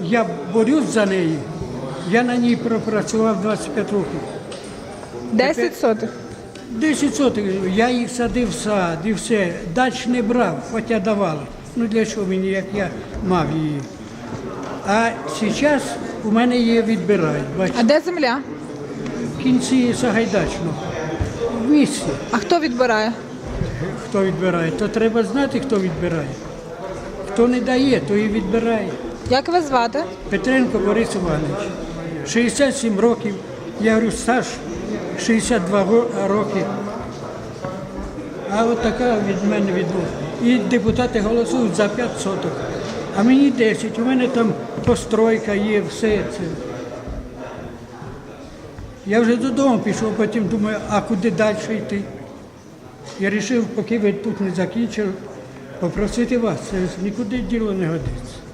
Я борюсь за неї. Я на ній пропрацював 25 років. 10 сотих. 10 сотих, я їх садив в сад і все. Дач не брав, хоча давали. Ну для чого мені, як я мав її. А зараз у мене її відбирають. Бачите, А де земля? в кінці Сагайдачного. В місті. А хто відбирає? Хто відбирає, то треба знати, хто відбирає. Хто не дає, то і відбирає. Як вас звати? Петренко Борис Іванович. 67 років. Я говорю, стаж 62 роки. А от така від мене відбув. І депутати голосують за 5 соток. А мені 10. У мене там постройка є, все це. Я вже додому пішов, потім думаю, а куди далі йти? Я вирішив, поки ви тут не закінчили, попросити вас. Це нікуди діло не годиться.